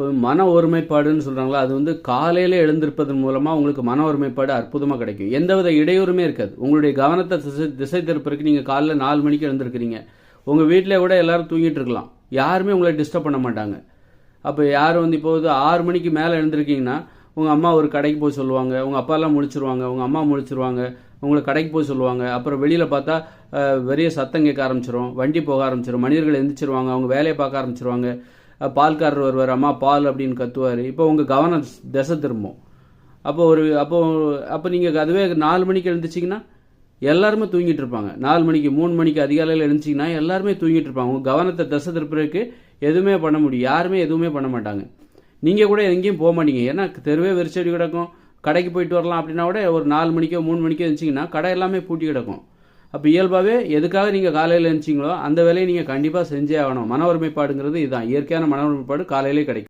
இப்போ மன ஒருமைப்பாடுன்னு சொல்கிறாங்களா அது வந்து காலையில் எழுந்திருப்பதன் மூலமாக உங்களுக்கு மன ஒருமைப்பாடு அற்புதமாக கிடைக்கும். எந்தவித இடையூறுமே இருக்காது. உங்களுடைய கவனத்தை திசை திசை திருப்பறதுக்கு நீங்கள் காலைல நாலு மணிக்கு எழுந்திருக்கிறீங்க. உங்கள் வீட்டில் கூட எல்லோரும் தூங்கிட்டு இருக்கலாம். யாருமே உங்களை டிஸ்டர்ப் பண்ண மாட்டாங்க. அப்போ யார் வந்து இப்போ வந்து ஆறு மணிக்கு மேலே எழுந்திருக்கீங்கன்னா உங்கள் அம்மா ஒரு கடைக்கு போய் சொல்லுவாங்க உங்கள் அப்பாலாம் முடிச்சிருவாங்க உங்கள் அம்மா முடிச்சிருவாங்க உங்களை கடைக்கு போய் சொல்லுவாங்க. அப்புறம் வெளியில் பார்த்தா அஹ், பெரிய சத்தம் கேட்க ஆரம்பிச்சிரும் வண்டி போக ஆரம்பிச்சிரும் மனிதர்கள் எந்திரிச்சிருவாங்க அவங்க வேலையை பார்க்க ஆரம்பிச்சிருவாங்க. பால்காரர் வருவார் அம்மா பால் அப்படின்னு கத்துவார். இப்போ உங்கள் கவனம் திசை திரும்பும். அப்போ ஒரு அப்போ அப்போ நீங்கள் அதுவே நாலு மணிக்கு எழுந்துச்சிங்கன்னா எல்லாருமே தூங்கிட்டு இருப்பாங்க. நாலு மணிக்கு மூணு மணிக்கு அதிகாலையில் எழுந்துச்சிங்கன்னா எல்லாருமே தூங்கிட்டு இருப்பாங்க. உங்கள் கவனத்தை திசை திருப்புறதுக்கு எதுவுமே பண்ண முடியும். யாருமே எதுவுமே பண்ண மாட்டாங்க. நீங்கள் கூட எங்கேயும் போக மாட்டீங்க. ஏன்னா தெருவே வெறிச்சடி கிடக்கும். கடைக்கு போயிட்டு வரலாம் அப்படின்னா கூட ஒரு நாலு மணிக்கோ மூணு மணிக்கோ இருந்துச்சிங்கன்னா கடை எல்லாமே பூட்டி கிடக்கும். அப்போ இயல்பாகவே எதுக்காக நீங்கள் காலையில் எழுந்திரிச்சிங்களோ அந்த வேலையை நீங்கள் கண்டிப்பாக செஞ்சே ஆகணும். மன ஒருமைப்பாடுங்கிறது இதுதான். இயற்கையான மன ஒருமைப்பாடு காலையிலே கிடைக்கும்.